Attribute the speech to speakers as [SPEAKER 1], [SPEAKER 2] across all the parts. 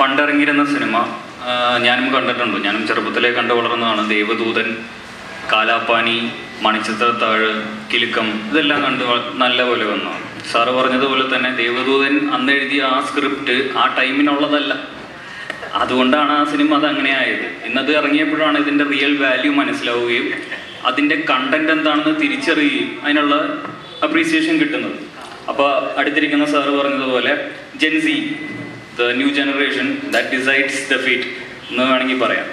[SPEAKER 1] പണ്ടിറങ്ങിയിരുന്ന cinema ഞാനും കണ്ടിട്ടുണ്ട്. ഞാനും ചെറുപ്പത്തിലേ കണ്ടു വളർന്നതാണ്. ദേവദൂതൻ കാലാപ്പാനി മണിച്ചിത്രത്താഴ് കിലുക്കം ഇതെല്ലാം കണ്ട് നല്ല പോലെ വന്നു. സാറ് പറഞ്ഞതുപോലെ തന്നെ ദേവദൂതൻ അന്ന് എഴുതിയ ആ സ്ക്രിപ്റ്റ് ആ ടൈമിനുള്ളതല്ല. അതുകൊണ്ടാണ് ആ സിനിമ അത് അങ്ങനെ ആയത്. ഇന്നത് ഇറങ്ങിയപ്പോഴാണ് ഇതിന്റെ റിയൽ വാല്യൂ മനസ്സിലാവുകയും അതിന്റെ കണ്ടന്റ് എന്താണെന്ന് തിരിച്ചറിയുകയും അതിനുള്ള അപ്രീസിയേഷൻ കിട്ടുന്നത്. അപ്പോൾ അടുത്തിരിക്കുന്ന സാറ് പറഞ്ഞതുപോലെ Gen Z the new generation that decides the feat എന്ന് വേണമെങ്കിൽ പറയാം.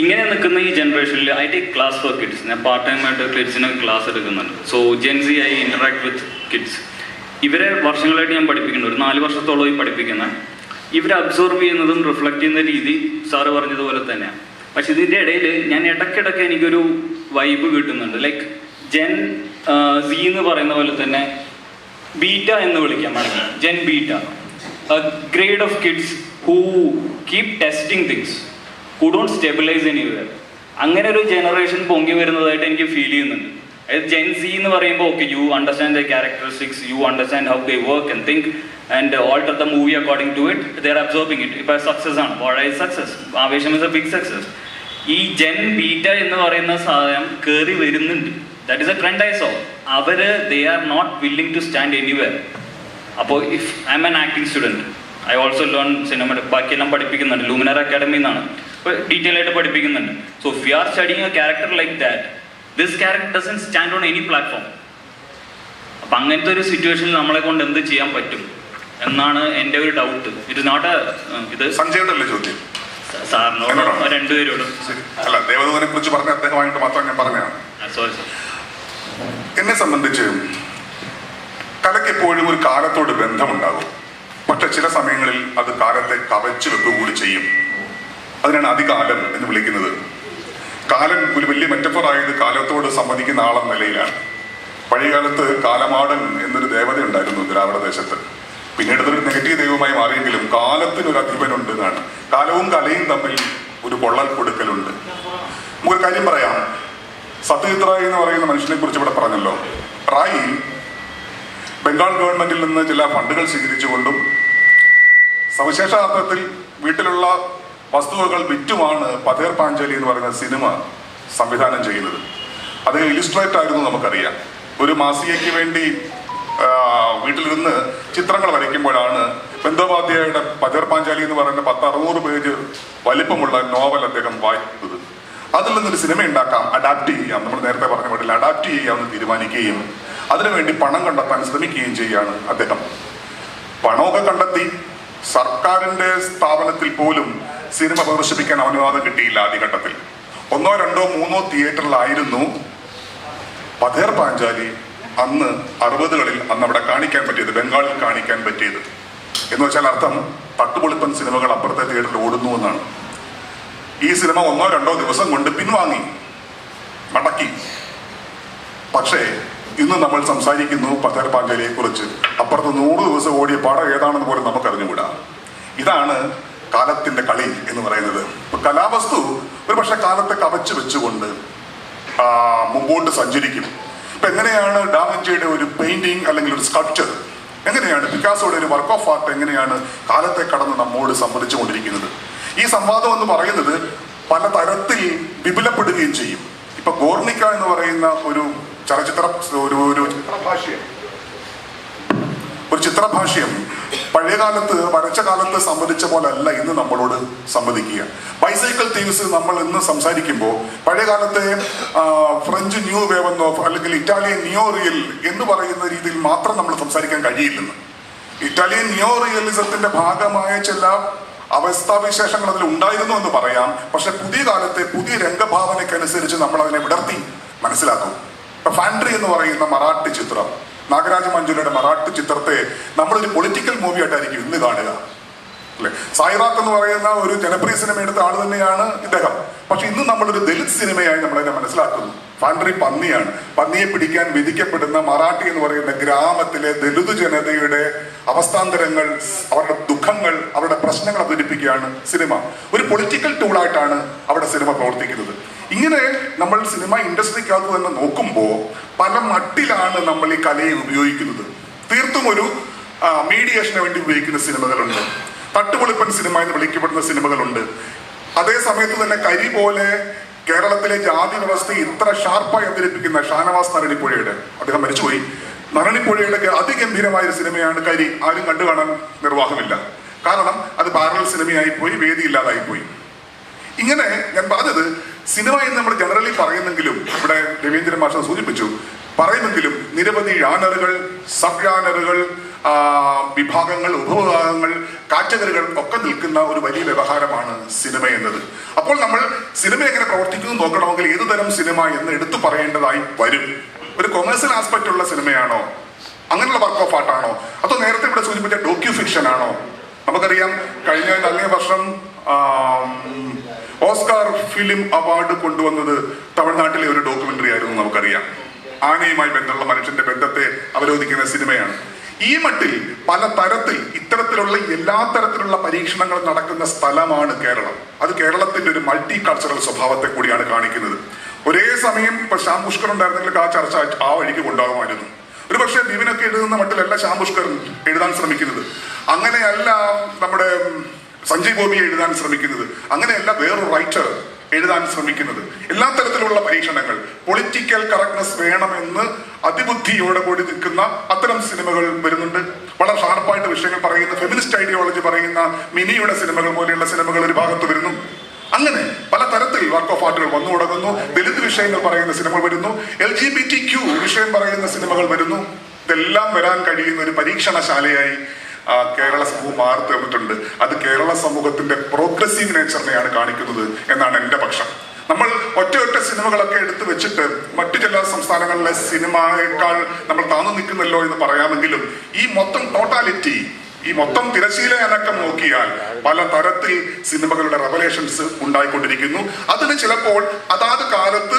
[SPEAKER 1] ഇങ്ങനെ നിൽക്കുന്ന ഈ ജനറേഷനിൽ I take class for kids ഞാൻ പാർട്ട് ടൈം ആയിട്ട് കിഡ്സിന് ക്ലാസ് എടുക്കുന്നുണ്ട്. So Gen Z I interact with kids ഇവരെ വർഷങ്ങളായിട്ട് ഞാൻ പഠിപ്പിക്കുന്നുണ്ട്. ഒരു നാല് വർഷത്തോളം ഈ പഠിപ്പിക്കുന്ന. ഇവരെ അബ്സോർബ് ചെയ്യുന്നതും റിഫ്ലക്ട് ചെയ്യുന്ന രീതി സാറ് പറഞ്ഞതുപോലെ തന്നെയാണ് പക്ഷെ ഇതിന്റെ ഇടയിൽ ഞാൻ ഇടയ്ക്കിടയ്ക്ക് എനിക്കൊരു വൈബ് കിട്ടുന്നുണ്ട്. ലൈക്ക് ജെൻ സി എന്ന് പറയുന്ന പോലെ തന്നെ ബീറ്റ എന്ന് വിളിക്കാം. Gen beta. Grade of kids who keep testing things, who don't stabilize anywhere. അങ്ങനെ ഒരു ജനറേഷൻ പൊങ്ങി വരുന്നതായിട്ട് എനിക്ക് ഫീൽ ചെയ്യുന്നുണ്ട്. അതായത് ജെൻ സി എന്ന് പറയുമ്പോൾ okay you understand the characteristics you understand how they work and think and alter the movie according to it they're absorbing it ഇപ്പൊ സക്സസ് ആണ്. വളരെ success Aavesham is a big success ഈ gen beta എന്ന് പറയുന്ന സാധനം കയറി വരുന്നുണ്ട്. That is a trend I so our they are not willing to stand anywhere അപ്പോൾ if I am an acting student I also learn cinema ബാക്കിയെല്ലാം പഠിപ്പിക്കുന്നുണ്ട്. Luminar academy എന്നാണ്. ഇപ്പോൾ ഡീറ്റെയിൽ ആയിട്ട് പഠിപ്പിക്കുന്നുണ്ട്. So if you are studying a character like that this character doesn't stand on any platform അപ്പം അങ്ങനത്തെ ഒരു സിറ്റുവേഷനിൽ നമ്മളെ കൊണ്ട് എന്ത് ചെയ്യാൻ പറ്റും? എന്നാണ് എന്റെ ഒരു ഡൗട്ട് ഇറ്റ് നോട്ട് ഇത്
[SPEAKER 2] സഞ്ജയോടല്ലേ ചോദ്യം?
[SPEAKER 1] സാറിനോടും? രണ്ടുപേരോടും.
[SPEAKER 2] അല്ല ദേവദൂതനെ കുറിച്ച് പറഞ്ഞ അദ്ദേഹമായിട്ട് മാത്രം ഞാൻ പറഞ്ഞതാണ്.
[SPEAKER 1] സോറി സാർ
[SPEAKER 2] എന്നെ സംബന്ധിച്ച് കലയ്ക്ക് എപ്പോഴും ഒരു കാലത്തോട് ബന്ധമുണ്ടാകും. പക്ഷെ ചില സമയങ്ങളിൽ അത് കാലത്തെ കവച്ചു വെക്കുകൂടി ചെയ്യും. അതിനാണ് അതികാലം എന്ന് വിളിക്കുന്നത്. കാലൻ ഒരു വലിയ മെറ്റഫർ ആയത് കാലത്തോട് സംബന്ധിക്കുന്ന ആളെന്ന നിലയിലാണ്. പഴയകാലത്ത് കാലമാടൻ എന്നൊരു ദേവത ഉണ്ടായിരുന്നു ദ്രാവിഡ ദേശത്ത്. പിന്നീട് അതൊരു നെഗറ്റീവ് ദൈവമായി മാറിയെങ്കിലും കാലത്തിന് ഒരു അധിപനുണ്ട് എന്നാണ് കാലവും കലയും തമ്മിൽ ഒരു പൊള്ളൽ കൊടുക്കലുണ്ട്. നമുക്കൊരു കാര്യം പറയാം. സത്യജിത് എന്ന് പറയുന്ന മനുഷ്യനെ കുറിച്ച് ഇവിടെ പറഞ്ഞല്ലോ. റായി ബംഗാൾ ഗവൺമെന്റിൽ നിന്ന് ചില ഫണ്ടുകൾ സ്വീകരിച്ചുകൊണ്ടും സവിശേഷാർത്ഥത്തിൽ വീട്ടിലുള്ള വസ്തുവകൾ വിറ്റുമാണ് പതേർ പാഞ്ചാലി എന്ന് പറയുന്ന സിനിമ സംവിധാനം ചെയ്യുന്നത്. അത് ഇലിസ്ട്രേറ്റ് ആയിരുന്നു നമുക്കറിയാം. ഒരു മാസികയ്ക്ക് വേണ്ടി വീട്ടിലിരുന്ന് ചിത്രങ്ങൾ വരയ്ക്കുമ്പോഴാണ് ബന്ധോപാധ്യായയുടെ പതേർ പാഞ്ചാലി എന്ന് പറയുന്ന പത്ത് അറുന്നൂറ് പേജ് വലിപ്പമുള്ള നോവൽ അദ്ദേഹം വായിക്കുന്നത് അതിൽ നിന്നൊരു സിനിമ ഉണ്ടാക്കാം അഡാപ്റ്റ് ചെയ്യാം. നമ്മൾ നേരത്തെ പറഞ്ഞ വീട്ടിൽ അഡാപ്റ്റ് ചെയ്യാമെന്ന് തീരുമാനിക്കുകയും അതിനുവേണ്ടി പണം കണ്ടെത്താൻ ശ്രമിക്കുകയും ചെയ്യുകയാണ് അദ്ദേഹം. പണമൊക്കെ കണ്ടെത്തി സർക്കാരിന്റെ സ്ഥാപനത്തിൽ പോലും സിനിമ പ്രദർശിപ്പിക്കാൻ അനുവാദം കിട്ടിയില്ല ആദ്യഘട്ടത്തിൽ ഒന്നോ രണ്ടോ മൂന്നോ തിയേറ്ററിലായിരുന്നു പഥേർ പാഞ്ചാലി അന്ന് അറുപതുകളിൽ അന്ന് അവിടെ കാണിക്കാൻ പറ്റിയത് ബംഗാളിൽ കാണിക്കാൻ പറ്റിയത്. എന്ന് വെച്ചാൽ അർത്ഥം തട്ടുപൊളിപ്പൻ സിനിമകൾ അപ്പുറത്തെ തിയേറ്ററിൽ ഓടുന്നു എന്നാണ്. ഈ സിനിമ ഒന്നോ രണ്ടോ ദിവസം കൊണ്ട് പിൻവാങ്ങി മടക്കി. പക്ഷേ ഇന്ന് നമ്മൾ സംസാരിക്കുന്നു പഥേർ പാഞ്ചാലിയെ കുറിച്ച് അപ്പുറത്ത് നൂറ് ദിവസം ഓടിയ പാഠം ഏതാണെന്ന് പോലും നമുക്ക് അറിഞ്ഞുകൂടാ. ഇതാണ് കാലത്തിന്റെ കളി എന്ന് പറയുന്നത്. കലാവസ്തു ഒരു പക്ഷെ കാലത്തെ കവച്ചു വെച്ചുകൊണ്ട് മുമ്പോട്ട് സഞ്ചരിക്കും. ഇപ്പൊ എങ്ങനെയാണ് ഡാമഞ്ചിയുടെ ഒരു പെയിന്റിങ് അല്ലെങ്കിൽ ഒരു സ്കൾപ്ചർ എങ്ങനെയാണ് പിക്കാസോയുടെ ഒരു വർക്ക് ഓഫ് ആർട്ട് എങ്ങനെയാണ് കാലത്തെ കടന്ന് നമ്മോട് സംബന്ധിച്ചു കൊണ്ടിരിക്കുന്നത്? ഈ സംവാദം എന്ന് പറയുന്നത് പല തരത്തിൽ വിപുലപ്പെടുകയും ചെയ്യും. ഇപ്പൊ ഗോർണിക്ക എന്ന് പറയുന്ന ഒരു ചലച്ചിത്ര ഒരു ഒരു ചിത്രഭാഷ്യം. ഒരു ചിത്രഭാഷ്യം പഴയകാലത്ത് വരച്ച കാലത്ത് സംവദിച്ച പോലല്ല ഇന്ന് നമ്മളോട് സംവദിക്കുക. ബൈസൈക്കിൾ തീവ്സ് നമ്മൾ ഇന്ന് സംസാരിക്കുമ്പോൾ പഴയകാലത്തെ ഫ്രഞ്ച് ന്യൂ വേവ് എന്നോ അല്ലെങ്കിൽ ഇറ്റാലിയൻ ന്യൂ റിയൽ എന്ന് പറയുന്ന രീതിയിൽ മാത്രം നമ്മൾ സംസാരിക്കാൻ കഴിയില്ലെന്ന്. ഇറ്റാലിയൻ ന്യൂ റിയലിസത്തിന്റെ ഭാഗമായ ചില അവസ്ഥാവിശേഷങ്ങൾ അതിൽ ഉണ്ടായിരുന്നു എന്ന് പറയാം. പക്ഷെ പുതിയ കാലത്തെ പുതിയ രംഗഭാവനയ്ക്കനുസരിച്ച് നമ്മൾ അതിനെ വിടർത്തി. മനസ്സിലാക്കും ഫാൻഡ്രി എന്ന് പറയുന്ന മറാഠി ചിത്രം. നാഗരാജ മഞ്ജുലയുടെ മറാഠി ചിത്രത്തെ നമ്മളൊരു പൊളിറ്റിക്കൽ മൂവി ആയിട്ടായിരിക്കും ഇന്ന് കാണുക. അല്ലെ? സായിറാത്ത് എന്ന് പറയുന്ന ഒരു ജനപ്രിയ സിനിമ എടുത്ത ആൾ തന്നെയാണ് ഇദ്ദേഹം. പക്ഷെ ഇന്ന് നമ്മളൊരു ദലിത് സിനിമയായി നമ്മളതിനെ മനസ്സിലാക്കുന്നു. ഫാൻഡ്രി പന്നിയാണ്. പന്നിയെ പിടിക്കാൻ വിധിക്കപ്പെടുന്ന മറാഠി എന്ന് പറയുന്ന ഗ്രാമത്തിലെ ദലിത് ജനതയുടെ അവസ്ഥാന്തരങ്ങൾ അവരുടെ ദുഃഖങ്ങൾ അവരുടെ പ്രശ്നങ്ങൾ അവതരിപ്പിക്കുകയാണ് സിനിമ. ഒരു പൊളിറ്റിക്കൽ ടൂളായിട്ടാണ് അവിടെ സിനിമ പ്രവർത്തിക്കുന്നത്. ഇങ്ങനെ നമ്മൾ സിനിമ ഇൻഡസ്ട്രിക്കകത്ത് തന്നെ നോക്കുമ്പോൾ പല മട്ടിലാണ് നമ്മൾ ഈ കലയെ ഉപയോഗിക്കുന്നത്. തീർത്തും ഒരു മീഡിയേഷന് വേണ്ടി ഉപയോഗിക്കുന്ന സിനിമകളുണ്ട്. തട്ടുപൊളിപ്പൻ സിനിമ എന്ന് വിളിക്കപ്പെടുന്ന സിനിമകളുണ്ട്. അതേ സമയത്ത് തന്നെ കരി പോലെ കേരളത്തിലെ ജാതി വ്യവസ്ഥ ഇത്ര ഷാർപ്പായി അവതരിപ്പിക്കുന്ന ഷാനവാസ് നരണിപ്പുഴയുടെ അദ്ദേഹം മരിച്ചുപോയി. നരണിപ്പുഴയുടെ അതിഗംഭീരമായ ഒരു സിനിമയാണ് കരി. ആരും കണ്ടു കാണാൻ നിർവാഹമില്ല. കാരണം അത് പാരൽ സിനിമയായി പോയി വേദിയില്ലാതായി പോയി ഇങ്ങനെ ഞാൻ പറഞ്ഞത് സിനിമ എന്ന് നമ്മൾ ജനറലി പറയുന്നെങ്കിലും ഇവിടെ രവീന്ദ്രൻ മാഷ സൂചിപ്പിച്ചു. പറയുമെങ്കിലും നിരവധി ജാനറുകൾ സബ് ജാനറുകൾ വിഭാഗങ്ങൾ ഉപവിഭാഗങ്ങൾ കാറ്റഗറികൾ ഒക്കെ നിൽക്കുന്ന ഒരു വലിയ വ്യവഹാരമാണ് സിനിമ എന്നത്. അപ്പോൾ നമ്മൾ സിനിമ എങ്ങനെ പ്രവർത്തിക്കുന്നു നോക്കണമെങ്കിൽ ഏത് തരം സിനിമ എന്ന് എടുത്തു പറയേണ്ടതായി വരും. ഒരു കൊമേഴ്സ്യൽ ആസ്പെക്ട് ഉള്ള സിനിമയാണോ? അങ്ങനെയുള്ള വർക്ക് ഓഫ് ആർട്ട് ആണോ? അതോ നേരത്തെ ഇവിടെ സൂചിപ്പിച്ച ഡോക്യു ഫിക്ഷൻ ആണോ? നമുക്കറിയാം കഴിഞ്ഞ കഴിഞ്ഞ വർഷം ഓസ്കാർ ഫിലിം അവാർഡ് കൊണ്ടുവന്നത് തമിഴ്നാട്ടിലെ ഒരു ഡോക്യുമെന്ററി ആയിരുന്നു നമുക്കറിയാം. ആനയുമായി ബന്ധമുള്ള മനുഷ്യന്റെ ബന്ധത്തെ അവരോധിക്കുന്ന സിനിമയാണ്. ഈ മട്ടിൽ പല തരത്തിൽ ഇത്തരത്തിലുള്ള എല്ലാ തരത്തിലുള്ള പരീക്ഷണങ്ങൾ നടക്കുന്ന സ്ഥലമാണ് കേരളം. അത് കേരളത്തിന്റെ ഒരു മൾട്ടി കൾച്ചറൽ സ്വഭാവത്തെ കൂടിയാണ് കാണിക്കുന്നത്. ഒരേ സമയം ഇപ്പൊ ശ്യാം പുഷ്കർ ഉണ്ടായിരുന്നെങ്കിൽ ആ ചർച്ച ആ വഴിക്ക് കൊണ്ടാകുമായിരുന്നു ഒരു പക്ഷേ ബിബിനൊക്കെ എഴുതുന്ന മട്ടിലല്ല ശ്യാം പുഷ്കർ എഴുതാൻ ശ്രമിക്കുന്നത്. അങ്ങനെയല്ല നമ്മുടെ സഞ്ജയ് ഗോപി എഴുതാൻ ശ്രമിക്കുന്നത്. അങ്ങനെയല്ല വേറൊരു റൈറ്റർ എഴുതാൻ ശ്രമിക്കുന്നത്. എല്ലാ തരത്തിലുള്ള പരീക്ഷണങ്ങൾ പൊളിറ്റിക്കൽ കറക്റ്റ്നസ് വേണമെന്ന് അതിബുദ്ധിയോടെ കൂടി നിൽക്കുന്ന അത്തരം സിനിമകൾ വരുന്നുണ്ട്. വളരെ ഷാർപ്പായിട്ട് വിഷയങ്ങൾ പറയുന്ന ഫെമിനിസ്റ്റ് ഐഡിയോളജി പറയുന്ന മിനിയുടെ സിനിമകൾ പോലെയുള്ള സിനിമകൾ ഒരു ഭാഗത്ത് വരുന്നു. അങ്ങനെ പല തരത്തിൽ വർക്ക് ഓഫ് ആർട്ടുകൾ വന്നു തുടങ്ങുന്നു. ദലിത് വിഷയങ്ങൾ പറയുന്ന സിനിമകൾ വരുന്നു. L G B T Q വിഷയം പറയുന്ന സിനിമകൾ വരുന്നു. ഇതെല്ലാം വരാൻ കഴിയുന്ന ഒരു പരീക്ഷണശാലയായി കേരള സമൂഹം മാറി തീർന്നിട്ടുണ്ട് അത് കേരള സമൂഹത്തിന്റെ പ്രോഗ്രസീവ് നേച്ചറിനെയാണ് കാണിക്കുന്നത് എന്നാണ് എന്റെ പക്ഷം. നമ്മൾ ഒറ്റ ഒറ്റ സിനിമകളൊക്കെ എടുത്തു വെച്ചിട്ട് മറ്റു ചില സംസ്ഥാനങ്ങളിലെ സിനിമയേക്കാൾ നമ്മൾ താന്നു നിൽക്കുന്നല്ലോ എന്ന് പറയാമെങ്കിലും ഈ മൊത്തം ടോട്ടാലിറ്റി ഈ മൊത്തം തിരശീല അനക്കം നോക്കിയാൽ പല തരത്തിൽ സിനിമകളുടെ റെവലേഷൻസ് ഉണ്ടായിക്കൊണ്ടിരിക്കുന്നു. അതിന് ചിലപ്പോൾ അതാത് കാലത്ത്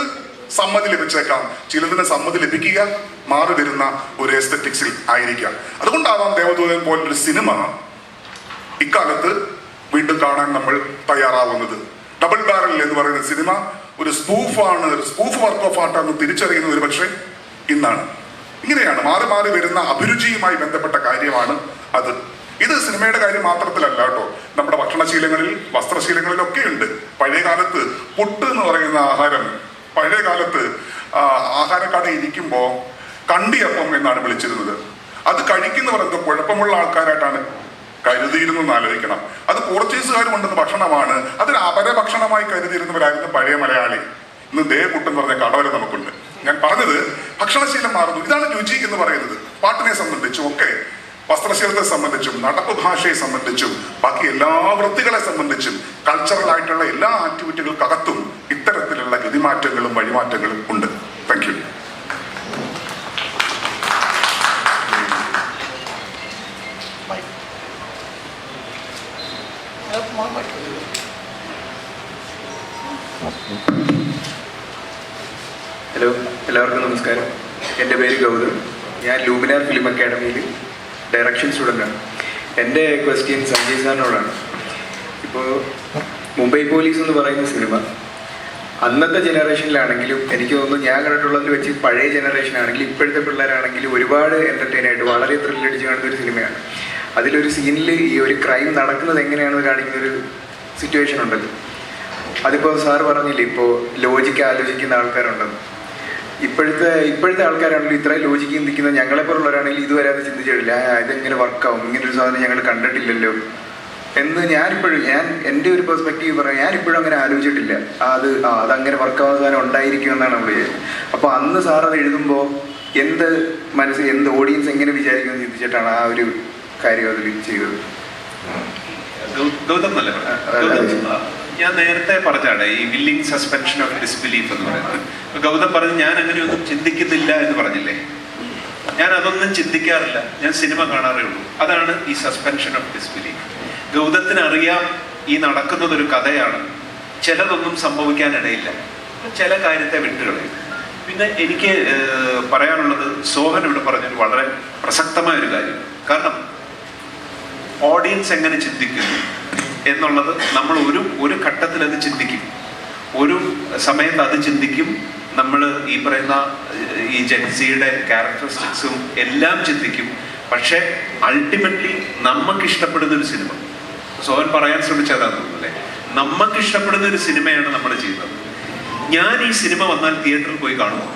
[SPEAKER 2] സമ്മതി ലഭിച്ചേക്കാം. ചിലതിന് സമ്മതി ലഭിക്കുക മാറി വരുന്ന ഒരു എസ്തറ്റിക്സിൽ ആയിരിക്കാം അതുകൊണ്ടാവാം ദേവദൂതൻ പോലൊരു സിനിമ ഇക്കാലത്ത് വീണ്ടും കാണാൻ നമ്മൾ തയ്യാറാവുന്നത്. ഡബിൾ ബാരൽ എന്ന് പറയുന്ന സിനിമ ഒരു സ്പൂഫാണ് ഒരു സ്പൂഫ് വർക്ക് ഓഫ് ആർട്ടാണെന്ന് തിരിച്ചറിയുന്ന ഒരു പക്ഷേ ഇന്നാണ്. ഇങ്ങനെയാണ് മാറി മാറി വരുന്ന അഭിരുചിയുമായി ബന്ധപ്പെട്ട കാര്യമാണ് അത്. ഇത് സിനിമയുടെ കാര്യം മാത്രത്തിലല്ല കേട്ടോ. നമ്മുടെ ഭക്ഷണശീലങ്ങളിൽ വസ്ത്രശീലങ്ങളിലൊക്കെ ഉണ്ട് പഴയ കാലത്ത് പുട്ട് എന്ന് പറയുന്ന ആഹാരം പഴയ കാലത്ത് ആഹാരക്കട ഇരിക്കുമ്പോ കണ്ടിയപ്പം എന്നാണ് വിളിച്ചിരുന്നത്. അത് കഴിക്കുന്നവർ എന്തോ കുഴപ്പമുള്ള ആൾക്കാരായിട്ടാണ് കരുതിയിരുന്നെന്ന് ആലോചിക്കണം. അത് പോർച്ചുഗീസുകാർ കൊണ്ടുവന്ന ഭക്ഷണമാണ്. അതൊരു അപര ഭക്ഷണമായി കരുതിയിരുന്നവരായിരുന്നു പഴയ മലയാളി. ഇന്ന് ദേ പുട്ടെന്ന് പറഞ്ഞ കടവല നമുക്കുണ്ട്. ഞാൻ പറഞ്ഞത് ഭക്ഷണശീലം മാറുന്നു. ഇതാണ് രുചി എന്ന് പറയുന്നത്. പാട്ടിനെ സംബന്ധിച്ചും ഒക്കെ വസ്ത്രശീലത്തെ സംബന്ധിച്ചും നടപ്പ് ഭാഷയെ സംബന്ധിച്ചും ബാക്കി എല്ലാ വൃത്തികളെ സംബന്ധിച്ചും കൾച്ചറൽ ആയിട്ടുള്ള എല്ലാ ആക്ടിവിറ്റികൾക്കകത്തും ഇത്തരത്തിലുള്ള ഗതിമാറ്റങ്ങളും വഴിമാറ്റങ്ങളും ഉണ്ട്. താങ്ക് യു
[SPEAKER 3] ഹലോ എല്ലാവർക്കും നമസ്കാരം. എന്റെ പേര് ഗൗതം. ഞാൻ ലൂമിനാർ ഫിലിം അക്കാഡമിയിൽ ഡയറക്ഷൻ സ്റ്റുഡന്റാണ് എന്റെ ക്വസ്റ്റ്യൻ സഞ്ജയ് സാറിനോടാണ്. ഇപ്പോൾ മുംബൈ പോലീസ് എന്ന് പറയുന്ന സിനിമ അന്നത്തെ ജനറേഷനിലാണെങ്കിലും എനിക്ക് തോന്നുന്നു ഞാൻ കണ്ടിട്ടുള്ളതിൽ വെച്ച് പഴയ ജനറേഷൻ ആണെങ്കിലും ഇപ്പോഴത്തെ പിള്ളേരാണെങ്കിലും ഒരുപാട് എന്റർടൈൻ ആയിട്ട് വളരെ ത്രില്ലടിച്ച് കാണുന്ന ഒരു സിനിമയാണ്. അതിലൊരു സീനിൽ ഈ ഒരു ക്രൈം നടക്കുന്നത് എങ്ങനെയാണ് കാണിക്കുന്ന ഒരു സിറ്റുവേഷൻ ഉണ്ടല്ലോ. അതിപ്പോൾ സാർ പറഞ്ഞില്ലേ ഇപ്പോൾ ലോജിക്ക് ആലോചിക്കുന്ന ആൾക്കാരുണ്ടെന്ന്. ഇപ്പോഴത്തെ ഇപ്പോഴത്തെ ആൾക്കാരാണെങ്കിലും ഇത്രയും ലോജിക്ക് ചിന്തിക്കുന്ന ഞങ്ങളെപ്പോലുള്ളവരാണെങ്കിൽ ഇതുവരെ അത് ചിന്തിച്ചിട്ടില്ല. ഇതെങ്ങനെ വർക്കാവും ഇങ്ങനെ ഒരു സാധനം ഞങ്ങൾ കണ്ടിട്ടില്ലല്ലോ. എന്ന് ഞാനിപ്പോഴും ഞാൻ എന്റെ ഒരു പെർസ്പെക്റ്റീവ് പറയാം. ഞാനിപ്പോഴും അങ്ങനെ ആലോചിച്ചിട്ടില്ല. ആ, അത് ആ അതങ്ങനെ വർക്കാവുന്ന സാധനം ഉണ്ടായിരിക്കും എന്നാണ് നമ്മൾ ചെയ്യുന്നത് അപ്പോൾ അന്ന് സാർ അത് എഴുതുമ്പോൾ എന്ത് മനസ്സ് എന്ത് ഓഡിയൻസ് എങ്ങനെ വിചാരിക്കുമെന്ന് ചിന്തിച്ചിട്ടാണ് ആ ഒരു കാര്യം അതിൽ ചെയ്തത്.
[SPEAKER 4] ഗൗതം ഞാൻ നേരത്തെ പറഞ്ഞാണ് ഈ വില്ലിംഗ് സസ്പെൻഷൻ ഓഫ് ഡിസ്ബിലീഫ് എന്ന് പറയുന്നത്. ഗൗതം പറഞ്ഞ് ഞാൻ അങ്ങനെയൊന്നും ചിന്തിക്കുന്നില്ല എന്ന് പറഞ്ഞില്ലേ? ഞാൻ അതൊന്നും ചിന്തിക്കാറില്ല. ഞാൻ സിനിമ കാണാറേ ഉള്ളൂ. അതാണ് ഈ സസ്പെൻഷൻ ഓഫ് ഡിസ്ബിലീഫ് ഗൗതത്തിന് അറിയാം ഈ നടക്കുന്നത് ഒരു കഥയാണ്. ചിലതൊന്നും സംഭവിക്കാനിടയില്ല. ചില കാര്യത്തെ വിട്ടുകളയും. പിന്നെ എനിക്ക് പറയാനുള്ളത് സോഹൻ ഇവിടെ പറഞ്ഞൊരു വളരെ പ്രസക്തമായ ഒരു കാര്യം. കാരണം ഓഡിയൻസ് എങ്ങനെ ചിന്തിക്കുന്നു? എന്നുള്ളത് നമ്മൾ ഒരു ഒരു ഘട്ടത്തിൽ അത് ചിന്തിക്കും. ഒരു സമയത്ത് അത് ചിന്തിക്കും. നമ്മൾ ഈ പറയുന്ന ഈ ജെൻസിയുടെ ക്യാരക്ടറിസ്റ്റിക്സും എല്ലാം ചിന്തിക്കും. പക്ഷെ അൾട്ടിമേറ്റ്ലി നമുക്ക് ഇഷ്ടപ്പെടുന്ന ഒരു സിനിമ. സോഹൻ പറയാൻ ശ്രമിച്ചതാന്ന് തോന്നുന്നല്ലേ നമുക്ക് ഇഷ്ടപ്പെടുന്ന ഒരു സിനിമയാണ് നമ്മൾ ചെയ്യുന്നത്. ഞാൻ ഈ സിനിമ വന്നാൽ തിയേറ്ററിൽ പോയി കാണുമോ?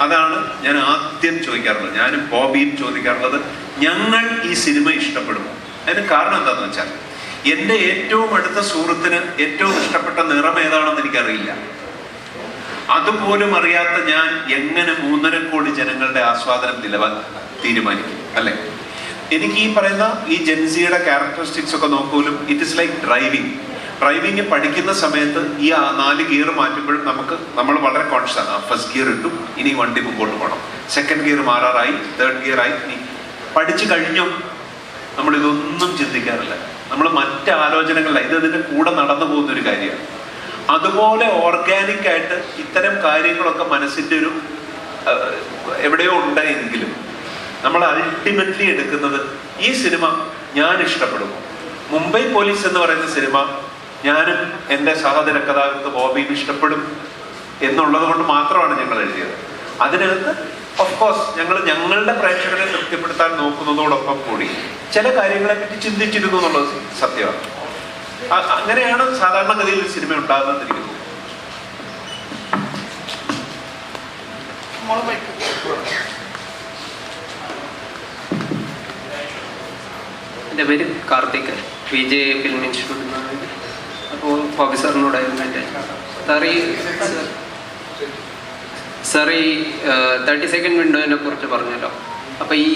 [SPEAKER 4] അതാണ് ഞാൻ ആദ്യം ചോദിക്കാറുള്ളത്. ഞാനും ബോബിയും ചോദിക്കാറുള്ളത് ഞങ്ങൾ ഈ സിനിമ ഇഷ്ടപ്പെടുമോ? അതിന് കാരണം എന്താണെന്ന് വെച്ചാൽ എന്റെ ഏറ്റവും അടുത്ത സുഹൃത്തിന് ഏറ്റവും ഇഷ്ടപ്പെട്ട നിറം ഏതാണെന്ന് എനിക്കറിയില്ല. അതുപോലും അറിയാത്ത ഞാൻ എങ്ങനെ മൂന്നര കോടി ജനങ്ങളുടെ ആസ്വാദനം നിലവാൻ തീരുമാനിക്കും അല്ലെ? എനിക്ക് ഈ പറയുന്ന ഈ ജെൻസിയുടെ ക്യാരക്ടറിസ്റ്റിക്സ് ഒക്കെ നോക്കുമ്പോലും it is like driving driving പഠിക്കുന്ന സമയത്ത് ഈ നാല് ഗിയർ മാറ്റുമ്പോഴും നമുക്ക് നമ്മൾ വളരെ കോൺഷ്യസ് ആണ്. ഫസ്റ്റ് ഗിയർ ഇട്ടു ഇനി വണ്ടി മുമ്പോട്ട് പോകണം സെക്കൻഡ് ഗിയർ മാറാറായി തേർഡ് ഗിയർ ആയി പഠിച്ചു കഴിഞ്ഞു? നമ്മൾ ഇതൊന്നും ചിന്തിക്കാറില്ല. നമ്മൾ മറ്റ് ആലോചനകളില്ല ഇത് ഇതിന്റെ കൂടെ നടന്നു പോകുന്ന ഒരു കാര്യമാണ്. അതുപോലെ ഓർഗാനിക് ആയിട്ട് ഇത്തരം കാര്യങ്ങളൊക്കെ മനസ്സിന്റെ ഒരു എവിടെയോ ഉണ്ടെങ്കിലും നമ്മൾ അൾട്ടിമേറ്റ്ലി എടുക്കുന്നത് ഈ സിനിമ ഞാൻ ഇഷ്ടപ്പെടുന്നു മുംബൈ പോലീസ് എന്ന് പറയുന്ന സിനിമ ഞാനും എന്റെ കഥാകൃത്ത് ബോബിയും ഇഷ്ടപ്പെടും എന്നുള്ളത് കൊണ്ട് മാത്രമാണ് ഞങ്ങൾ എഴുതിയത്. അതിനകത്ത് ഓഫ് കോഴ്സ് ഞങ്ങൾ ഞങ്ങളുടെ പ്രേക്ഷകരെ തൃപ്തിപ്പെടുത്താൻ നോക്കുന്നതോടൊപ്പം കൂടി ചില കാര്യങ്ങളെ പറ്റി ചിന്തിച്ചിരുന്നു എന്നുള്ളത് സത്യമാണ്. അങ്ങനെയാണ് സാധാരണഗതിയിൽ ഒരു സിനിമ ഉണ്ടാകുന്നതിരിക്കുന്നത് എന്റെ
[SPEAKER 5] എന്റെ പേര് കാർത്തിക് വി ജെ ഫിലിം ഇൻസ്റ്റിറ്റ്യൂട്ടിൽ നിന്നാണ് അപ്പോൾ ബോബി സാറിനോടായിരുന്നു എന്റെ സാർ ഈ സാർ ഈ തേർട്ടി സെക്കൻഡ് വിൻഡോനെ കുറിച്ച് പറഞ്ഞല്ലോ. അപ്പോൾ ഈ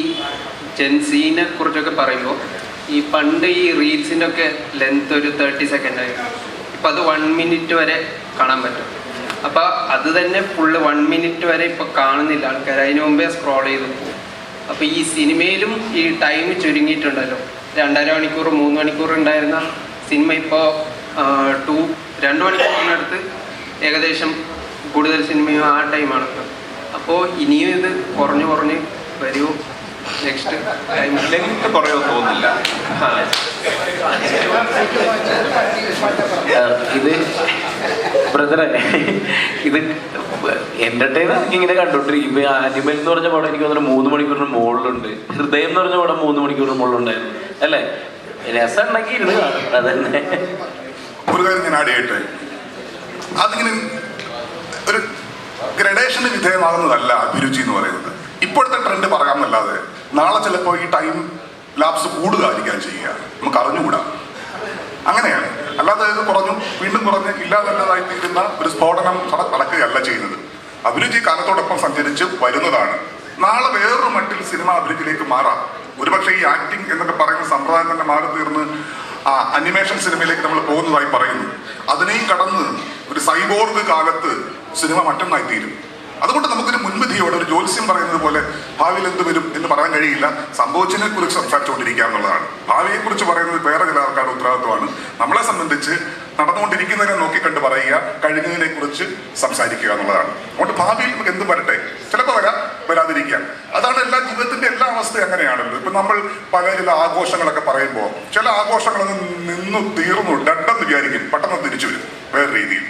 [SPEAKER 5] ജെൻസീനെ കുറിച്ചൊക്കെ പറയുമ്പോൾ ഈ പണ്ട് ഈ റീൽസിന്റെ ഒക്കെ ലെങ്ത് ഒരു തേർട്ടി സെക്കൻഡ് ആയിരുന്നു ഇപ്പം അത് വൺ മിനിറ്റ് വരെ കാണാൻ പറ്റും. അപ്പോൾ അത് തന്നെ ഫുള്ള് വൺ മിനിറ്റ് വരെ ഇപ്പോൾ കാണുന്നില്ല. ആൾക്കാർ അതിന് മുമ്പേ സ്ക്രോൾ ചെയ്തു അപ്പോൾ ഈ സിനിമയിലും ഈ ടൈം ചുരുങ്ങിയിട്ടുണ്ടല്ലോ. രണ്ടര മണിക്കൂർ മൂന്ന് മണിക്കൂർ ഉണ്ടായിരുന്ന സിനിമ ഇപ്പോൾ ടു രണ്ട് മണിക്കൂറിനടുത്ത് ഏകദേശം കൂടുതൽ സിനിമയും ആ ടൈമാണ് അപ്പോൾ ഇനിയും ഇത് കുറഞ്ഞു കുറഞ്ഞ് വരൂ. നെക്സ്റ്റ്
[SPEAKER 4] ലെങ്ത് കുറയോ തോന്നില്ല
[SPEAKER 6] ഇത് ബ്രദറെ ഇത് എന്റർടൈനർ ഇങ്ങനെ കണ്ടോണ്ടിരിക്കും ആനിമൽ എന്ന് പറഞ്ഞ പടം എനിക്ക് തോന്നുന്നു മൂന്ന് മണിക്കൂറിന് മുകളിലുണ്ട്. ഹൃദയം എന്ന് പറഞ്ഞ പടം മൂന്ന് മണിക്കൂറിന് മുകളിലുണ്ടായിരുന്നു. അല്ലേ? രസം ഉണ്ടെങ്കിൽ ഇരുന്ന് അതന്നെ.
[SPEAKER 2] ഒരു കാര്യം ഞാൻ ആഡ് അതിങ്ങനെ ഒരു ഗ്രഡേഷന് വിധേയമാകുന്നതല്ല അഭിരുചി എന്ന് പറയുന്നത്. ഇപ്പോഴത്തെ ട്രെൻഡ് പറയാമെന്നല്ലാതെ നാളെ ചിലപ്പോൾ ഈ ടൈം ലാപ്സ് കൂടുകയായിരിക്കാം ചെയ്യുക. നമുക്ക് അറിഞ്ഞുകൂടാ. അങ്ങനെയാണ്. അല്ലാതെ ഇത് കുറഞ്ഞു വീണ്ടും കുറഞ്ഞ് ഇല്ലാതല്ലതായി തീരുന്ന ഒരു സ്ഫോടനം നട- നടക്കുകയല്ല ചെയ്യുന്നത്. അഭിരുചി കാലത്തോടൊപ്പം സഞ്ചരിച്ച് വരുന്നതാണ്. നാളെ വേറൊരു മട്ടിൽ സിനിമ അഭിരുചിയിലേക്ക് മാറാം. ഒരുപക്ഷെ ഈ ആക്ടിങ് എന്നൊക്കെ പറയുന്ന സമ്പ്രദായം തന്നെ മാറി തീർന്ന് ആ അനിമേഷൻ സിനിമയിലേക്ക് നമ്മൾ പോകുന്നതായി പറയുന്നു. അതിനെയും കടന്ന് ഒരു സൈബോർഗ് കാലത്ത് സിനിമ മറ്റൊന്നായി തീരും അതുകൊണ്ട് നമുക്കൊരു മുൻവിധിയോടെ ഒരു ജ്യോത്സ്യം പറയുന്നത് പോലെ ഭാവിയിൽ എന്ത് വരും എന്ന് പറയാൻ കഴിയില്ല. സംഭവിച്ചതിനെ കുറിച്ച് സംസാരിച്ചുകൊണ്ടിരിക്കുക എന്നുള്ളതാണ്. ഭാവിയെ കുറിച്ച് പറയുന്നത് വേറെ ചില ആൾക്കാരുടെ ഉത്തരവാദിത്വമാണ്. നമ്മളെ സംബന്ധിച്ച് നടന്നുകൊണ്ടിരിക്കുന്നതിനെ നോക്കിക്കണ്ട് പറയുക കഴിഞ്ഞതിനെ കുറിച്ച് സംസാരിക്കുക എന്നുള്ളതാണ്. അതുകൊണ്ട് ഭാവിയിൽ നമുക്ക് എന്ത് വരട്ടെ. ചിലപ്പോൾ വരാം വരാതിരിക്കുക അതാണ് എല്ലാ ജീവിതത്തിന്റെ എല്ലാ അവസ്ഥയും അങ്ങനെയാണല്ലോ. ഇപ്പൊ നമ്മൾ പല ചില ആഘോഷങ്ങളൊക്കെ പറയുമ്പോൾ ചില ആഘോഷങ്ങളൊന്നും നിന്നു തീർന്നു ഡണ്ടെന്ന് വിചാരിക്കും. പെട്ടെന്ന് തിരിച്ചു വരും വേറെ രീതിയിൽ.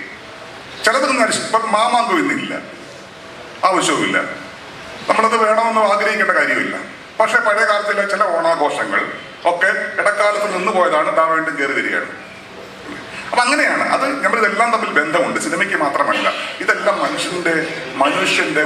[SPEAKER 2] ചിലത് ഇപ്പം മാമാങ്കം ഇന്നില്ല. ആവശ്യവുമില്ല. നമ്മളത് വേണമെന്ന് ആഗ്രഹിക്കേണ്ട കാര്യമില്ല പക്ഷെ പഴയ കാലത്തിലെ ചില ഓണാഘോഷങ്ങൾ ഒക്കെ ഇടക്കാലത്ത് നിന്ന് പോയതാണ് താൻ വീണ്ടും കയറി വരികയാണ്. അപ്പൊ അങ്ങനെയാണ്. അത് നമ്മൾ ഇതെല്ലാം തമ്മിൽ ബന്ധമുണ്ട്. സിനിമയ്ക്ക് മാത്രമല്ല ഇതെല്ലാം മനുഷ്യന്റെ മനുഷ്യന്റെ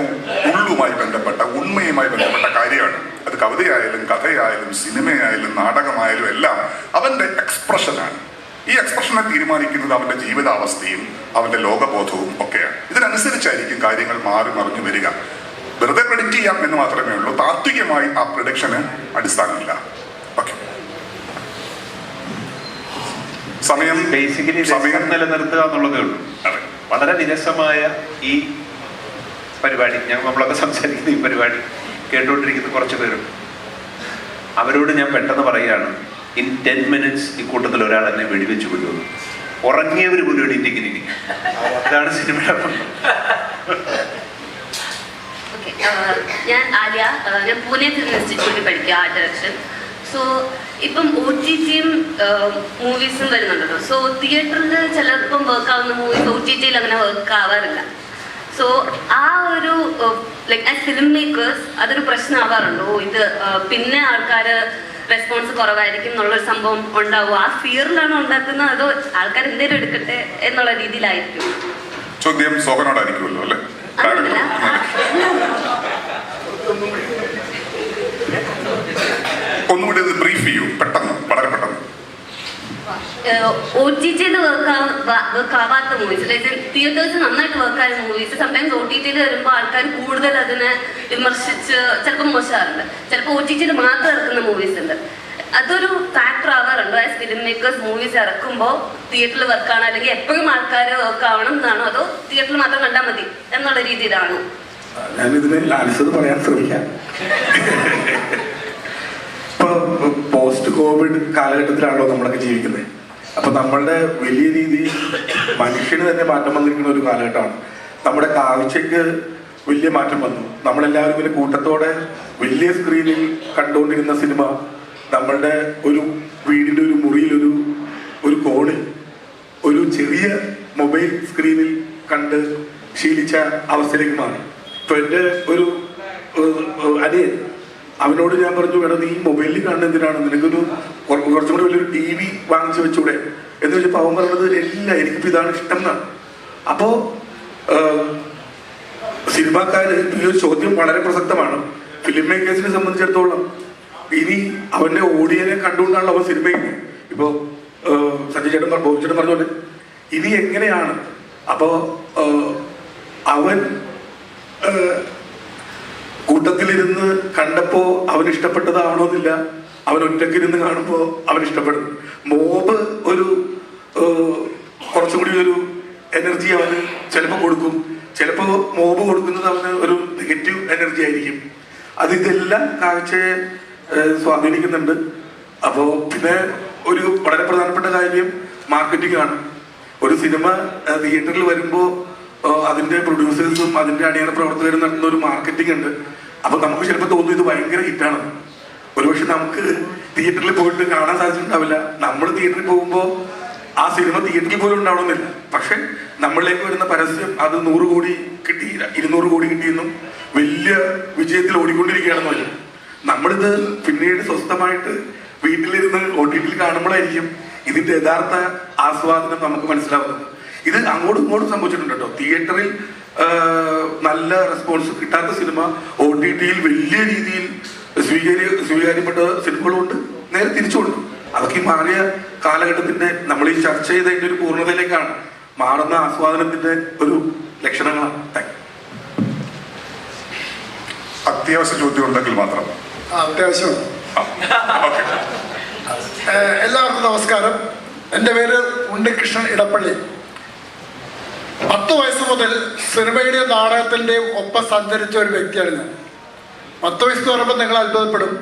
[SPEAKER 2] ഉള്ളുമായി ബന്ധപ്പെട്ട ഉണ്മയുമായി ബന്ധപ്പെട്ട കാര്യമാണ്. അത് കവിതയായാലും കഥയായാലും സിനിമയായാലും നാടകമായാലും എല്ലാം അവന്റെ എക്സ്പ്രഷനാണ് ഈ എക്സ്പ്രഷനെ തീരുമാനിക്കുന്നത് അവന്റെ ജീവിതാവസ്ഥയും അവന്റെ ലോകബോധവും ഒക്കെയാണ്. ഇതിനനുസരിച്ചായിരിക്കും കാര്യങ്ങൾ മാറി മറിഞ്ഞു വരിക. വെറുതെ പ്രെഡിക്റ്റ് ചെയ്യാം എന്ന് മാത്രമേ ഉള്ളൂ. താത്വികമായി ആ പ്രൊഡിക്ഷന് അടിസ്ഥാനമില്ല. ഓക്കെ സമയം
[SPEAKER 4] ബേസിക്കലി
[SPEAKER 2] സമയം
[SPEAKER 4] നിലനിർത്തുക എന്നുള്ളതേ ഉള്ളൂ.
[SPEAKER 2] അതെ.
[SPEAKER 4] വളരെ വിരസമായ ഈ പരിപാടി ഞാൻ നമ്മളൊക്കെ സംസാരിക്കുന്ന ഈ പരിപാടി കേട്ടുകൊണ്ടിരിക്കുന്ന കുറച്ച് പേരും അവരോട് ഞാൻ പെട്ടെന്ന് പറയുകയാണ്. ഇൻ ടെൻ മിനിറ്റ്സ് ഈ കൂട്ടത്തിൽ ഒരാൾ എന്നെ വെടിവെച്ച് കൊല്ലുമെന്ന് ഉറങ്ങിയവർ പോലും എണീറ്റിങ്ങനെ ഇരിക്കും. അതാണ് സിനിമയുടെ
[SPEAKER 7] ഞാൻ ആര്യ ആ, ഞാൻ പൂനെ ഫിലിം ഇൻസ്റ്റിറ്റ്യൂട്ടിൽ പഠിക്കുക ആർട്ട് ഡയറക്ഷൻ സോ ഇപ്പം ഒ ടി ടിയും മൂവീസും വരുന്നുണ്ടല്ലോ. സോ തിയേറ്ററിൽ ചിലപ്പം വർക്ക് ആവുന്ന മൂവീസ് ഒ ടി ടിയിൽ അങ്ങനെ വർക്ക് ആവാറില്ല. സോ ആ ഒരു ലൈക്ക് ആസ് ഫിലിം മേക്കേഴ്സ് അതൊരു പ്രശ്നമാവാറുണ്ടോ. ഇത് പിന്നെ ആൾക്കാർ റെസ്പോൺസ് കുറവായിരിക്കും എന്നുള്ളൊരു സംഭവം ഉണ്ടാവും. ആ ഫിയറിലാണ് ഉണ്ടാക്കുന്നത് അതോ ആൾക്കാർ എന്തേലും എടുക്കട്ടെ എന്നുള്ള രീതിയിലായിരിക്കും?
[SPEAKER 2] ചോദ്യം സോഹനോടായിരിക്കുമല്ലോ അല്ലേ? ഒന്നുകൂടി ബ്രീഫ് ചെയ്യൂ.
[SPEAKER 7] ഒ ടി ടിയിൽ വർക്ക് ആവാത്ത മൂവീസ് അതായത് തിയേറ്റേഴ്സ് നന്നായിട്ട് വർക്ക് ആയ മൂവീസ് സംടൈംസ് ഒ ടി ടിയിൽ വരുമ്പോൾ ആൾക്കാർ കൂടുതൽ അതിനെ വിമർശിച്ച് ചിലപ്പോൾ മോശമാറുണ്ട് ചിലപ്പോൾ ഒ ടി ടിയിൽ മാത്രം ഇറക്കുന്ന മൂവീസ് ഉണ്ട്. അതൊരു ഫാക്ടർ ആവാറുണ്ടോ. ആസ് ഫിലിം മേക്കേഴ്സ് മൂവീസ് ഇറക്കുമ്പോൾ തിയേറ്ററിൽ വർക്കാണ് അല്ലെങ്കിൽ എപ്പോഴും ആൾക്കാർ വർക്ക് ആവണം എന്നാണോ? അതോ തിയേറ്ററിൽ മാത്രം കണ്ടാൽ മതി എന്നുള്ള രീതിയിലാണോ?
[SPEAKER 8] ഇപ്പൊ പോസ്റ്റ് കോവിഡ് കാലഘട്ടത്തിലാണല്ലോ നമ്മളൊക്കെ ജീവിക്കുന്നത്. അപ്പൊ നമ്മളുടെ വലിയ രീതിയിൽ മനുഷ്യന് തന്നെ മാറ്റം വന്നിരിക്കുന്ന ഒരു കാലഘട്ടമാണ്. നമ്മുടെ കാഴ്ചക്ക് വലിയ മാറ്റം വന്നു. നമ്മളെല്ലാവരും ഇങ്ങനെ കൂട്ടത്തോടെ വലിയ സ്ക്രീനിൽ കണ്ടുകൊണ്ടിരുന്ന സിനിമ നമ്മളുടെ ഒരു വീടിന്റെ ഒരു മുറിയിൽ ഒരു ഒരു കോണിൽ ഒരു ചെറിയ മൊബൈൽ സ്ക്രീനിൽ കണ്ട് ശീലിച്ച അവസ്ഥയിലേക്ക് മാറി. ഇപ്പൊ എന്റെ ഒരു അനിയൻ അവനോട് ഞാൻ പറഞ്ഞു വേണം നീ മൊബൈലിൽ കാണുന്ന എന്തിനാണ്? നിനക്കൊരു കുറ- കുറച്ചും കൂടി വലിയൊരു ടി വി വാങ്ങിച്ചു വെച്ചൂടെ? എന്ന് വെച്ചപ്പോൾ അവൻ പറഞ്ഞത് ഇല്ല എനിക്കിപ്പോൾ ഇതാണ് ഇഷ്ടം എന്നാണ് അപ്പോ സിനിമാക്കാർ ഈ ഒരു ചോദ്യം വളരെ പ്രസക്തമാണ്. ഫിലിം മേക്കേഴ്സിനെ സംബന്ധിച്ചിടത്തോളം ഇനി അവന്റെ ഓഡിയനെ കണ്ടുകൊണ്ടാണല്ലോ അവൻ സിനിമ ഇപ്പോ ഏഹ്, സഞ്ജയ് ചേട്ടൻ ബോബി ചേട്ടൻ പറഞ്ഞ ഇനി എങ്ങനെയാണ്? അപ്പോൾ അവൻ കൂട്ടത്തിലിരുന്ന് കണ്ടപ്പോ അവൻ ഇഷ്ടപ്പെട്ടതാവണമെന്നില്ല അവൻ ഒറ്റക്കിരുന്ന് കാണുമ്പോ അവൻ ഇഷ്ടപ്പെടും. മോബ് ഒരു കുറച്ചുകൂടി കുറച്ചും കൂടി ഒരു എനർജി അവന് ചിലപ്പോൾ കൊടുക്കും. ചിലപ്പോൾ മോബ് കൊടുക്കുന്നത് അവന് ഒരു നെഗറ്റീവ് എനർജി ആയിരിക്കും. അത് ഇതെല്ലാം കാഴ്ചയെ സ്വാധീനിക്കുന്നുണ്ട്. അപ്പോ പിന്നെ ഒരു വളരെ പ്രധാനപ്പെട്ട കാര്യം മാർക്കറ്റിംഗ് ആണ് ഒരു സിനിമ തിയേറ്ററിൽ വരുമ്പോ ഏഹ്, അതിന്റെ പ്രൊഡ്യൂസേഴ്സും അതിന്റെ അണിയറ പ്രവർത്തകരും നടത്തുന്ന ഒരു മാർക്കറ്റിംഗ് ഉണ്ട്. അപ്പൊ നമുക്ക് ചിലപ്പോൾ തോന്നും ഇത് ഭയങ്കര ഹിറ്റാണ് ഒരുപക്ഷെ നമുക്ക് തിയേറ്ററിൽ പോയിട്ട് കാണാൻ സാധിച്ചിട്ടുണ്ടാവില്ല നമ്മൾ തിയേറ്ററിൽ പോകുമ്പോൾ ആ സിനിമ തിയേറ്ററിൽ പോലും ഉണ്ടാവണമെന്നില്ല. പക്ഷെ നമ്മളിലേക്ക് വരുന്ന പരസ്യം അത് നൂറ് കോടി കിട്ടി ഇരുന്നൂറ് കോടി കിട്ടിയെന്നും വലിയ വിജയത്തിൽ ഓടിക്കൊണ്ടിരിക്കുകയാണെന്ന് വരും. നമ്മളിത് പിന്നീട് സ്വസ്ഥമായിട്ട് വീട്ടിലിരുന്ന് ഒ ടി ടിയിൽ കാണുമ്പോഴായിരിക്കും ഇതിന്റെ യഥാർത്ഥ ആസ്വാദനം നമുക്ക് മനസ്സിലാവുന്നത്. ഇത് അങ്ങോട്ടും ഇങ്ങോട്ടും സംഭവിച്ചിട്ടുണ്ട്? കേട്ടോ തിയേറ്ററിൽ നല്ല റെസ്പോൺസ് കിട്ടാത്ത സിനിമ ഒ ടി ടിയിൽ വലിയ രീതിയിൽ സ്വീകാര്യ സ്വീകാര്യപ്പെട്ട സിനിമകളുണ്ട്. നേരെ തിരിച്ചുകൊണ്ട് അതൊക്കെ ഈ മാറിയ കാലഘട്ടത്തിന്റെ നമ്മൾ ഈ ചർച്ച ചെയ്തതിന്റെ ഒരു പൂർണതയിലേക്കാണ്. മാറുന്ന ആസ്വാദനത്തിന്റെ ഒരു ലക്ഷണങ്ങളാണ്.
[SPEAKER 2] അത്യാവശ്യ ചോദ്യം ഉണ്ടെങ്കിൽ മാത്രം
[SPEAKER 9] അത്യാവശ്യം. എല്ലാവർക്കും നമസ്കാരം. എന്റെ പേര് ഉണ്ണികൃഷ്ണൻ ഇടപ്പള്ളി. മുതൽ സിനിമയുടെയും നാടകത്തിന്റെയും ഒപ്പം സഞ്ചരിച്ച ഒരു വ്യക്തിയാണ് ഞാൻ. പത്ത് വയസ്സ് എന്ന് പറയുമ്പോൾ നിങ്ങൾ അത്ഭുതപ്പെടും.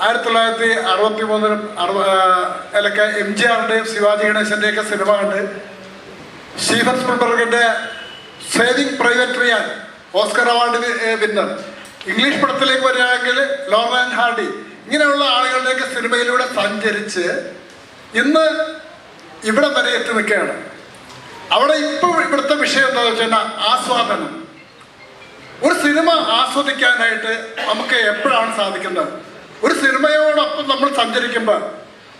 [SPEAKER 9] ആയിരത്തി തൊള്ളായിരത്തി അറുപത്തി മൂന്നിലും അറുപതിലൊക്കെ എം ജി ആറിന്റെയും ശിവാജി ഗണേശന്റെയൊക്കെ സിനിമ കണ്ട് Stephen സ്പിൽബർഗിന്റെ Saving Private Ryan Oscar award winner. English പടത്തിലേക്ക് വരികയാണെങ്കിൽ ലോറൻ ഹാർഡി. ഇങ്ങനെയുള്ള ആളുകളുടെയൊക്കെ സിനിമയിലൂടെ സഞ്ചരിച്ച് ഇന്ന് ഇവിടെ വരെ എത്തി നിൽക്കുകയാണ്. അവിടെ ഇപ്പോൾ ഇവിടുത്തെ വിഷയം എന്താണെന്ന് വെച്ചാൽ ആസ്വാദനം. ഒരു സിനിമ ആസ്വദിക്കാനായിട്ട് നമുക്ക് എപ്പോഴാണ് സാധിക്കുന്നത് ഒരു സിനിമയോടൊപ്പം നമ്മൾ സഞ്ചരിക്കുമ്പോൾ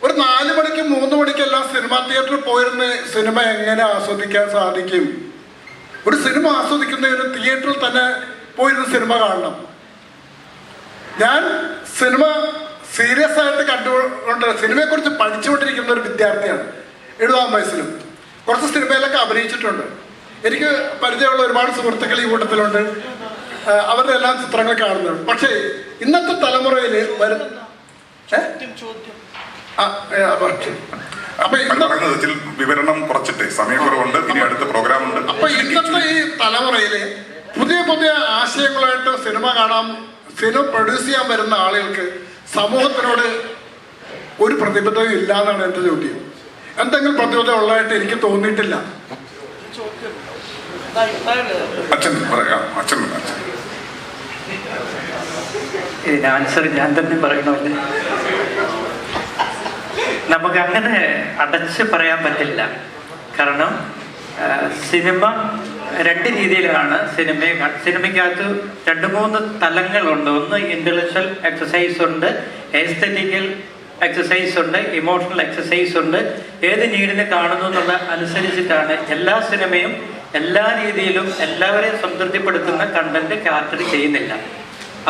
[SPEAKER 9] ഒരു നാല് മണിക്കും മൂന്ന് മണിക്കെല്ലാം സിനിമ തിയേറ്ററിൽ പോയിരുന്ന് സിനിമ എങ്ങനെ ആസ്വദിക്കാൻ സാധിക്കും? ഒരു സിനിമ ആസ്വദിക്കുന്നതിന് തിയേറ്ററിൽ തന്നെ പോയിരുന്ന് സിനിമ കാണണം. ഞാൻ സിനിമ സീരിയസ് ആയിട്ട് കണ്ടുകൊണ്ട് സിനിമയെക്കുറിച്ച് പഠിച്ചുകൊണ്ടിരിക്കുന്ന ഒരു വിദ്യാർത്ഥിയാണ്. എഴുപതാം വയസ്സിലും കുറച്ച് സിനിമയിലൊക്കെ അഭിനയിച്ചിട്ടുണ്ട്. എനിക്ക് പരിചയമുള്ള ഒരുപാട് സുഹൃത്തുക്കൾ ഈ കൂട്ടത്തിലുണ്ട്. അവരുടെ എല്ലാം ചിത്രങ്ങൾ കാണുന്നുണ്ട്. പക്ഷേ ഇന്നത്തെ തലമുറയിൽ അപ്പൊ
[SPEAKER 2] ഇതിൽ വിവരണം കുറച്ചിട്ടേ. സമയക്കുറവുണ്ട് ഇനി അടുത്ത പ്രോഗ്രാം ഉണ്ട്
[SPEAKER 9] അപ്പൊ ഇന്നത്തെ ഈ തലമുറയിൽ പുതിയ പുതിയ ആശയങ്ങളായിട്ട് സിനിമ കാണാൻ സിനിമ പ്രൊഡ്യൂസ് ചെയ്യാൻ വരുന്ന ആളുകൾക്ക് സമൂഹത്തിനോട് ഒരു പ്രതിബദ്ധതയും ഇല്ല എന്നാണ് എന്റെ ചോദ്യം. എന്തെങ്കിലും പ്രതിരോധം ഉള്ളതായിട്ട് എനിക്ക് തോന്നിയിട്ടില്ല.
[SPEAKER 2] അച്ഛൻ പറയാം അച്ഛൻ അച്ഛൻ.
[SPEAKER 10] ഇതിന് ആൻസർ ഞാൻ തന്നെ പറയണമല്ലേ നമുക്ക് അങ്ങനെ അടച്ച് പറയാൻ പറ്റില്ല. കാരണം സിനിമ രണ്ട് രീതിയിലാണ് സിനിമയെ സിനിമയ്ക്കകത്ത് രണ്ട് മൂന്ന് തലങ്ങളുണ്ട്. ഒന്ന് ഇന്റലക്ച്വൽ എക്സസൈസ് ഉണ്ട് എസ്തറ്റിക്കൽ എക്സസൈസ് ഉണ്ട് ഇമോഷണൽ എക്സസൈസ് ഉണ്ട്. ഏത് നീഡിനെ കാണുന്നു എന്നുള്ള അനുസരിച്ചിട്ടാണ് എല്ലാ സിനിമയും എല്ലാ രീതിയിലും എല്ലാവരെയും സംതൃപ്തിപ്പെടുത്തുന്ന കണ്ടന്റ് ക്യാപ്ചർ ചെയ്യുന്നില്ല.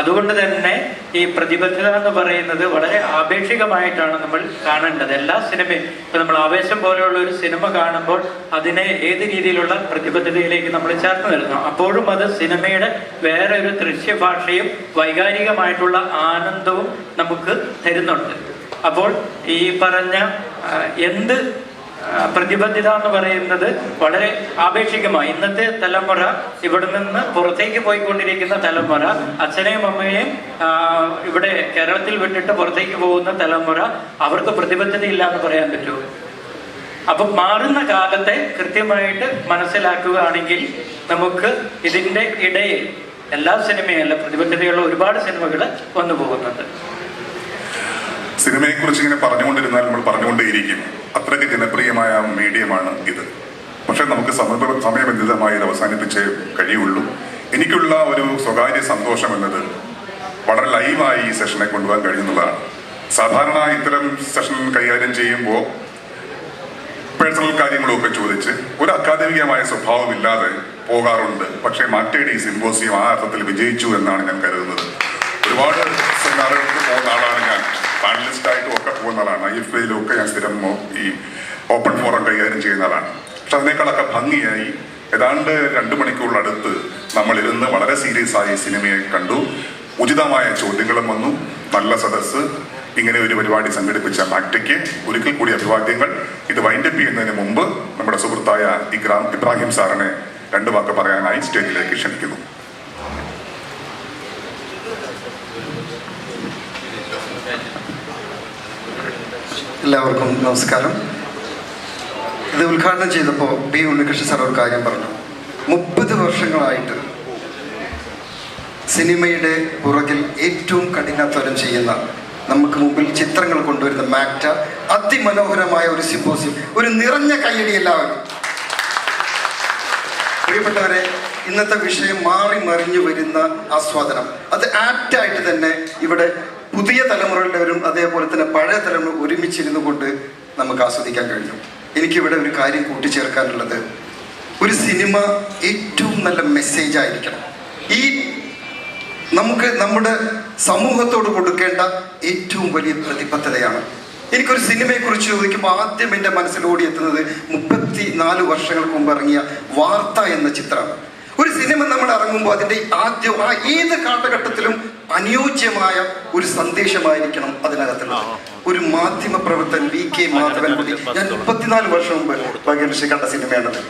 [SPEAKER 10] അതുകൊണ്ട് തന്നെ ഈ പ്രതിബദ്ധത എന്ന് പറയുന്നത് വളരെ ആപേക്ഷികമായിട്ടാണ് നമ്മൾ കാണേണ്ടത്. എല്ലാ സിനിമയും ഇപ്പൊ നമ്മൾ ആവേശം പോലെയുള്ള ഒരു സിനിമ കാണുമ്പോൾ അതിനെ ഏത് രീതിയിലുള്ള പ്രതിബദ്ധതയിലേക്ക് നമ്മൾ ചേർത്ത് നിൽക്കണം അപ്പോഴും അത് സിനിമയുടെ വേറെ ഒരു ദൃശ്യഭാഷയും വൈകാരികമായിട്ടുള്ള ആനന്ദവും നമുക്ക് തരുന്നുണ്ട്. അപ്പോൾ ഈ പറഞ്ഞ എന്ത് പ്രതിബദ്ധത എന്ന് പറയുന്നത് വളരെ ആപേക്ഷികമായി ഇന്നത്തെ തലമുറ ഇവിടെ നിന്ന് പുറത്തേക്ക് പോയിക്കൊണ്ടിരിക്കുന്ന തലമുറ അച്ഛനെയും അമ്മയെയും ഇവിടെ കേരളത്തിൽ വിട്ടിട്ട് പുറത്തേക്ക് പോകുന്ന തലമുറ അവർക്ക് പ്രതിബദ്ധത ഇല്ല എന്ന് പറയാൻ പറ്റുമോ? അപ്പൊ മാറുന്ന കാലത്തെ കൃത്യമായിട്ട് മനസ്സിലാക്കുകയാണെങ്കിൽ നമുക്ക് ഇതിന്റെ ഇടയിൽ എല്ലാ സിനിമയല്ല പ്രതിബദ്ധതയുള്ള ഒരുപാട് സിനിമകൾ വന്നു പോകുന്നുണ്ട്.
[SPEAKER 2] സിനിമയെ കുറിച്ച് ഇങ്ങനെ പറഞ്ഞുകൊണ്ടിരുന്നാൽ നമ്മൾ പറഞ്ഞുകൊണ്ടേയിരിക്കും. അത്രയ്ക്ക് ജനപ്രിയമായ മീഡിയമാണ് ഇത്. പക്ഷെ നമുക്ക് സമയ സമയബന്ധിതമായി ഇത് അവസാനിപ്പിച്ചേ കഴിയുള്ളൂ. എനിക്കുള്ള ഒരു സ്വകാര്യ സന്തോഷം എന്നത് വളരെ ലൈവായി ഈ സെഷനെ കൊണ്ടുപോകാൻ കഴിയുന്നതാണ് സാധാരണ ഇത്തരം സെഷൻ കൈകാര്യം ചെയ്യുമ്പോൾ പേഴ്സണൽ കാര്യങ്ങളൊക്കെ ചോദിച്ച് ഒരു അക്കാദമികമായ സ്വഭാവമില്ലാതെ പോകാറുണ്ട്. പക്ഷേ മാറ്റേടി സിംബോസിയം ആ അർത്ഥത്തിൽ വിജയിച്ചു എന്നാണ് ഞാൻ കരുതുന്നത്. ഒരുപാട് സെമിനാറുകൾക്ക് പോകുന്ന ആളാണ് ഞാൻ. പാനലിസ്റ്റ് ആയിട്ടും ഒക്കെ പോകുന്ന ആളാണ്. ഐ എഫ് ഐയിലും ഒക്കെ ഞാൻ സ്ഥിരം ഈ ഓപ്പൺ ഫോറം കൈകാര്യം ചെയ്യുന്ന ആളാണ്. പക്ഷെ അതിനേക്കാളൊക്കെ ഭംഗിയായി ഏതാണ്ട് രണ്ട് മണിക്കൂറിനടുത്ത് നമ്മളിരുന്ന് വളരെ സീരിയസ് ആയി സിനിമയെ കണ്ടു. ഉചിതമായ ചോദ്യങ്ങളും വന്നു. നല്ല സദസ്സ്. ഇങ്ങനെ ഒരു പരിപാടി സംഘടിപ്പിച്ച മാക്ടയ്ക്ക് ഒരിക്കൽ കൂടി അഭിവാദ്യങ്ങൾ. ഇത് വൈൻഡപ്പ് ചെയ്യുന്നതിന് മുമ്പ് നമ്മുടെ സുഹൃത്തായ ഇഗ്രാം ഇബ്രാഹിം സാറിനെ രണ്ട് വാക്ക് പറയാനായി സ്റ്റേജിലേക്ക് ക്ഷണിക്കുന്നു.
[SPEAKER 11] എല്ലാവർക്കും നമസ്കാരം. ഇത് ഉദ്ഘാടനം ചെയ്തപ്പോൾ ബി ഉണ്ണികൃഷ്ണൻ സാർ ഒരു കാര്യം പറഞ്ഞു. മുപ്പത് വർഷങ്ങളായിട്ട് സിനിമയുടെ പുറകിൽ ഏറ്റവും കഠിനാധ്വാനം ചെയ്യുന്ന നമുക്ക് മുമ്പിൽ ചിത്രങ്ങൾ കൊണ്ടുവരുന്ന മാക്ട അതിമനോഹരമായ ഒരു സിമ്പോസിയം ഒരു നിറഞ്ഞ കയ്യടി എല്ലാവരും പ്രിയപ്പെട്ടവരെ ഇന്നത്തെ വിഷയം മാറി മറിഞ്ഞു വരുന്ന ആസ്വാദനം. അത് ആപ്റ്റായിട്ട് തന്നെ ഇവിടെ പുതിയ തലമുറയുള്ളവരും അതേപോലെ തന്നെ പഴയ തലമുറ ഒരുമിച്ചിരുന്നു കൊണ്ട് നമുക്ക് ആസ്വദിക്കാൻ കഴിഞ്ഞു. എനിക്കിവിടെ ഒരു കാര്യം കൂട്ടിച്ചേർക്കാനുള്ളത് ഒരു സിനിമ ഏറ്റവും നല്ല മെസ്സേജ് ആയിരിക്കണം. ഈ നമുക്ക് നമ്മുടെ സമൂഹത്തോട് കൊടുക്കേണ്ട ഏറ്റവും വലിയ പ്രതിബദ്ധതയാണ്. എനിക്കൊരു സിനിമയെ കുറിച്ച് ചോദിക്കുമ്പോൾ ആദ്യം എന്റെ മനസ്സിൽ എത്തുന്നത് മുപ്പത്തി നാല് വർഷങ്ങൾക്ക് മുമ്പ് ഇറങ്ങിയ വാർത്ത എന്ന ചിത്രമാണ് ഒരു സിനിമ നമ്മൾ ഇറങ്ങുമ്പോൾ അതിന്റെ ആദ്യ ആ ഏത് കാലഘട്ടത്തിലും അനുയോജ്യമായ ഒരു സന്ദേശമായിരിക്കണം അതിനകത്തുള്ള ഒരു മാധ്യമ പ്രവർത്തൻ വി കെ മാധവൻ കുട്ടി. ഞാൻ മുപ്പത്തിനാല് വർഷം മുമ്പ് ഭാഗ്യലക്ഷ്മി കണ്ട സിനിമയാണത്.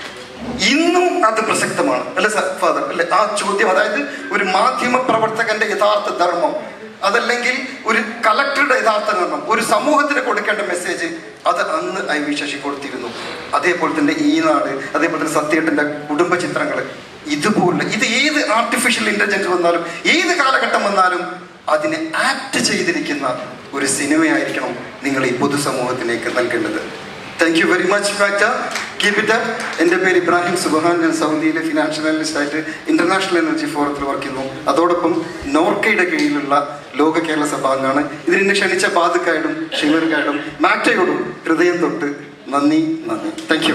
[SPEAKER 11] ഇന്നും അത് പ്രസക്തമാണ്. അല്ലെ സർ ഫാദർ? അല്ലെ ആ ചോദ്യം അതായത് ഒരു മാധ്യമ പ്രവർത്തകന്റെ യഥാർത്ഥ ധർമ്മം അതല്ലെങ്കിൽ ഒരു കളക്ടറുടെ യഥാർത്ഥ ധർമ്മം ഒരു സമൂഹത്തിന് കൊടുക്കേണ്ട മെസ്സേജ് അത് അന്ന് ഐ വി ശശി കൊടുത്തിരുന്നു. അതേപോലെ തന്നെ ഈ നാട് അതേപോലെ തന്നെ സത്യേട്ടന്റെ കുടുംബ ചിത്രങ്ങൾ ഇതുപോലെ ഇത് ഏത് ആർട്ടിഫിഷ്യൽ ഇന്റലിജൻസ് വന്നാലും ഏത് കാലഘട്ടം വന്നാലും അതിനെ ആക്ട് ചെയ്തിരിക്കുന്ന ഒരു സിനിമയായിരിക്കണം നിങ്ങൾ ഈ പൊതുസമൂഹത്തിലേക്ക് നൽകേണ്ടത്. Thank you very much factor keep it up എന്റെ പേര് ഇബ്രാഹിം സുബഹാൻ. ഞാൻ സൗദിയിലെ ഫിനാൻഷ്യൽ അനലിസ്റ്റ് ആയിട്ട് ഇന്റർനാഷണൽ എനർജി ഫോറത്തിൽ വർക്ക് ചെയ്യുന്നു. അതോടൊപ്പം നോർക്കയുടെ കീഴിലുള്ള ലോക കേരള സഭ അംഗമാണ് ഇതിനെ ക്ഷണിച്ച ബാധക്കായോടും ഷിമർക്കായോടും മാറ്റയോടും ഹൃദയം തൊട്ട് നന്ദി നന്ദി. താങ്ക്